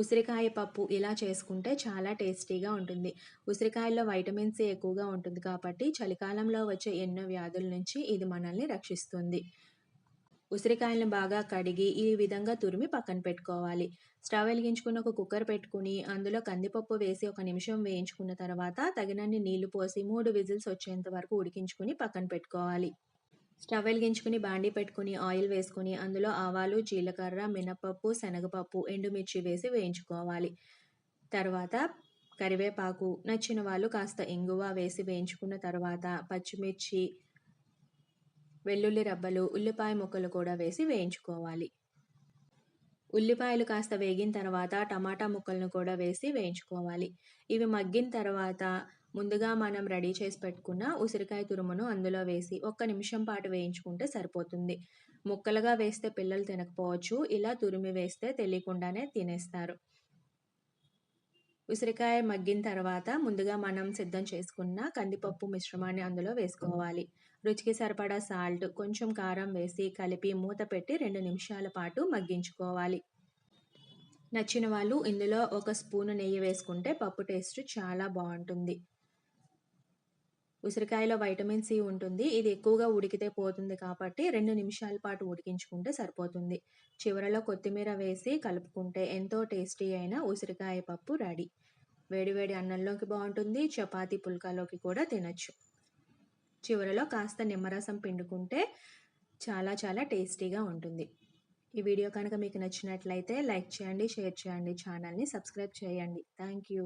ఉసిరికాయ పప్పు ఇలా చేసుకుంటే చాలా టేస్టీగా ఉంటుంది. ఉసిరికాయల్లో వైటమిన్ సి ఎక్కువగా ఉంటుంది కాబట్టి చలికాలంలో వచ్చే ఎన్నో వ్యాధుల నుంచి ఇది మనల్ని రక్షిస్తుంది. ఉసిరికాయలను బాగా కడిగి ఈ విధంగా తురిమి పక్కన పెట్టుకోవాలి. స్టవ్ వెలిగించుకుని ఒక కుక్కర్ పెట్టుకుని అందులో కందిపప్పు వేసి ఒక నిమిషం వేయించుకున్న తర్వాత తగినన్ని నీళ్ళు పోసి మూడు విజిల్స్ వచ్చేంత వరకు ఉడికించుకుని పక్కన పెట్టుకోవాలి. స్టవ్ వెలిగించుకుని బాండీ పెట్టుకుని ఆయిల్ వేసుకుని అందులో ఆవాలు జీలకర్ర మినపప్పు శనగపప్పు ఎండుమిర్చి వేసి వేయించుకోవాలి. తర్వాత కరివేపాకు నచ్చిన వాళ్ళు కాస్త ఇంగువ వేసి వేయించుకున్న తర్వాత పచ్చిమిర్చి వెల్లుల్లి రబ్బలు ఉల్లిపాయ ముక్కలు కూడా వేసి వేయించుకోవాలి. ఉల్లిపాయలు కాస్త వేగిన తర్వాత టమాటా ముక్కలను కూడా వేసి వేయించుకోవాలి. ఇవి మగ్గిన తర్వాత ముందుగా మనం రెడీ చేసి పెట్టుకున్న ఉసిరికాయ తురుమును అందులో వేసి ఒక్క నిమిషం పాటు వేయించుకుంటే సరిపోతుంది. ముక్కలుగా వేస్తే పిల్లలు తినకపోవచ్చు ఇలా తురిమి వేస్తే తెలియకుండానే తినేస్తారు. ఉసిరికాయ మగ్గిన తర్వాత ముందుగా మనం సిద్ధం చేసుకున్న కందిపప్పు మిశ్రమాన్ని అందులో వేసుకోవాలి. రుచికి సరిపడా సాల్ట్ కొంచెం కారం వేసి కలిపి మూత పెట్టి రెండు నిమిషాల పాటు మగ్గించుకోవాలి. నచ్చిన వాళ్ళు ఇందులో ఒక స్పూను నెయ్యి వేసుకుంటే పప్పు టేస్ట్ చాలా బాగుంటుంది. ఉసిరికాయలో వైటమిన్ సి ఉంటుంది. ఇది ఎక్కువగా ఉడికితే పోతుంది కాబట్టి రెండు నిమిషాల పాటు ఉడికించుకుంటే సరిపోతుంది. చివరలో కొత్తిమీర వేసి కలుపుకుంటే ఎంతో టేస్టీ అయిన ఉసిరికాయ పప్పు రెడీ. వేడివేడి అన్నంలోకి బాగుంటుంది. చపాతి పుల్కాలోకి కూడా తినచ్చు. చివరలో కాస్త నిమ్మరసం పిండుకుంటే చాలా చాలా టేస్టీగా ఉంటుంది. ఈ వీడియో కనుక మీకు నచ్చినట్లయితే లైక్ చేయండి షేర్ చేయండి ఛానల్ని సబ్స్క్రైబ్ చేయండి. Thank you.